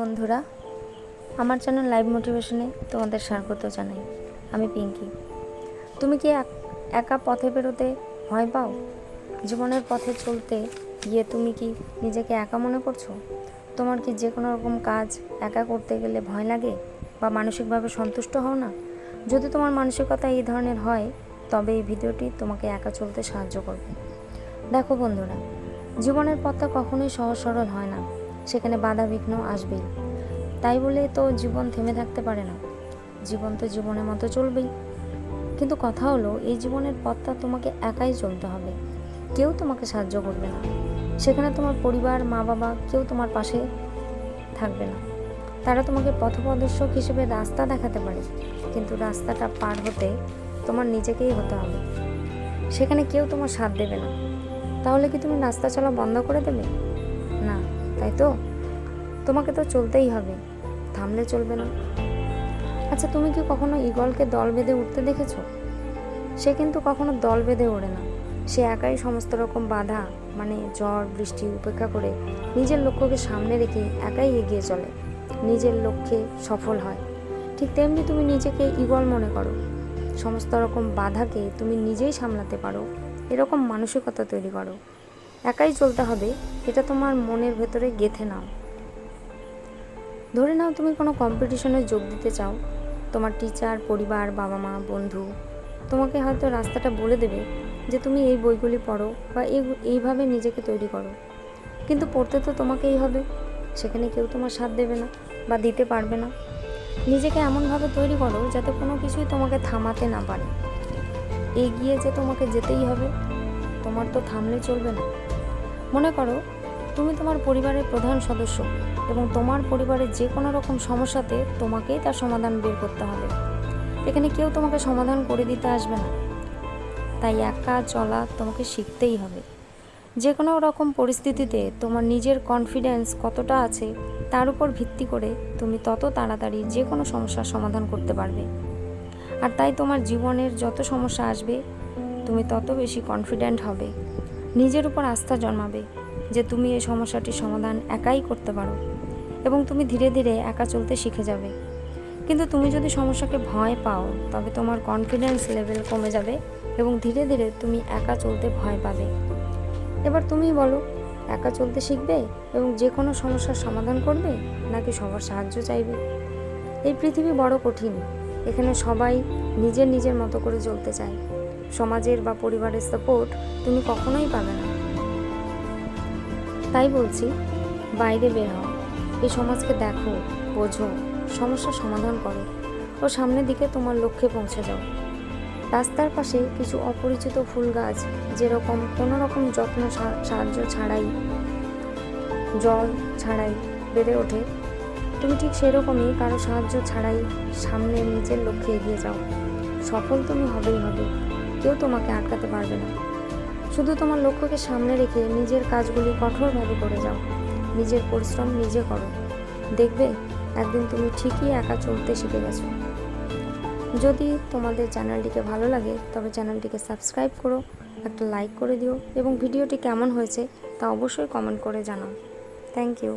বন্ধুরা, আমার channel live মোটিভেশনে তোমাদের স্বাগত জানাই। আমি পিঙ্কি। তুমি কি এক- পথে বেরোতে ভয় পাও? জীবনের পথে চলতে গিয়ে তুমি কি নিজেকে একা মনে করছ? তোমার কি যে কোনো রকম কাজ একা করতে গেলে ভয় লাগে বা মানসিকভাবে সন্তুষ্ট হও না? যদি তোমার মানসিকতা এই ধরনের হয়, তবে এই ভিডিওটি তোমাকে একা চলতে সাহায্য করবে। দেখো বন্ধুরা, জীবনের পথটা কখনোই সহজ সরল হয় না। সেখানে বাধা বিঘ্ন আসবেই। তাই বলে তো জীবন থেমে থাকতে পারে না। জীবন তো জীবনের মতো চলবেই। কিন্তু কথা হলো, এই জীবনের পথটা তোমাকে একাই চলতে হবে। কেউ তোমাকে সাহায্য করবে না। সেখানে তোমার পরিবার মা বাবা কেউ তোমার পাশে থাকবে না। তারা তোমাকে পথপ্রদর্শক হিসেবে রাস্তা দেখাতে পারে। কিন্তু রাস্তাটা পার হতে তোমার নিজেকেই হতে হবে। সেখানে কেউ তোমার সাথ দেবে না। তাহলে কি তুমি রাস্তা চলা বন্ধ করে দেবে? তাই তো? তোমাকে তো চলতেই হবে। থামলে চলবে না। আচ্ছা তুমি কি কখনো ঈগলকে দল বেঁধে উঠতে দেখেছ? সে কিন্তু কখনো দল বেঁধে ওড়ে না। সে একাই সমস্ত রকম বাধা মানে ঝড় বৃষ্টি উপেক্ষা করে নিজের লক্ষ্যকে সামনে রেখে একাই এগিয়ে চলে। নিজের লক্ষ্যে সফল হয়। ঠিক তেমনি তুমি নিজেকে ঈগল মনে করো। সমস্ত রকম বাধাকে তুমি নিজেই সামলাতে পারো। এরকম মানসিকতা তৈরি করো। একাই চলতে হবে, এটা তোমার মনের ভেতরে গেঁথে নাও। ধরে নাও তুমি কোনো কম্পিটিশনে যোগ দিতে চাও, তোমার টিচার পরিবার বাবা মা বন্ধু, তোমাকে হয়তো রাস্তাটা বলে দেবে যে তুমি এই বইগুলি পড়ো বা এই, এইভাবে নিজেকে তৈরি করো। কিন্তু পড়তে তো তোমাকেই হবে, সেখানে কেউ তোমার সাথ দেবে না বা দিতে পারবে না। নিজেকে এমনভাবে তৈরি করো যাতে কোনো কিছুই তোমাকে থামাতে না পারে। এগিয়ে যে তোমাকে যেতেই হবে, তোমার তো থামলে চলবে না। মনে করো, তুমি তোমার পরিবারের প্রধান সদস্য এবং তোমার পরিবারের যে কোনো রকম সমস্যাতে তোমাকেই তার সমাধান বের করতে হবে। এখানে কেউ তোমাকে সমাধান করে দিতে আসবে না। তাই একা চলা তোমাকে শিখতেই হবে। যে কোনো রকম পরিস্থিতিতে তোমার নিজের কনফিডেন্স কতটা আছে তার উপর ভিত্তি করে তুমি তত তাড়াতাড়ি যে কোনো সমস্যার সমাধান করতে পারবে। আর তাই তোমার জীবনের যত সমস্যা আসবে, তুমি তত বেশি কনফিডেন্ট হবে। নিজের উপর আস্থা জন্মাবে যে তুমি এই সমস্যাটির সমাধান একাই করতে পারো এবং তুমি ধীরে ধীরে একা চলতে শিখে যাবে। কিন্তু তুমি যদি সমস্যাকে ভয় পাও, তবে তোমার কনফিডেন্স লেভেল কমে যাবে এবং ধীরে ধীরে তুমি একা চলতে ভয় পাবে। এবার তুমি বলো, একা চলতে শিখবে এবং যে কোনো সমস্যার সমাধান করবে নাকি সবার সাহায্য চাইবে? এই পৃথিবী বড় কঠিন, এখানে সবাই নিজের নিজের মতো করে চলতে চায়। সমাজের বা পরিবারের সাপোর্ট তুমি কখনোই পাবে না। তাই বলছি, বাইরে বের হও। এই সমাজকে দেখো, বোঝো, সমস্যার সমাধান করো ও সামনের দিকে তোমার লক্ষ্যে পৌঁছে যাও। রাস্তার পাশে কিছু অপরিচিত ফুল গাছ, যেরকম কোনো রকম যত্ন সাহায্য ছাড়াই, জল ছাড়াই বেড়ে ওঠে, তুমি ঠিক সেরকমই কারও সাহায্য ছাড়াই সামনে নিজের লক্ষ্যে এগিয়ে যাও। সফল তুমি হবেই হবে। কেউ তোমাকে আটকাতে পারবে না। শুধু তোমার লক্ষ্যকে সামনে রেখে নিজের কাজগুলি কঠোরভাবে করে যাও। নিজের পরিশ্রম নিজে করো। দেখবে, একদিন তুমি ঠিকই একা চলতে শিখে গেছো। যদি তোমাদের চ্যানেলটিকে ভালো লাগে, তবে চ্যানেলটিকে সাবস্ক্রাইব করো, একটা লাইক করে দিও এবং ভিডিওটি কেমন হয়েছে তা অবশ্যই কমেন্ট করে জানাও। Thank you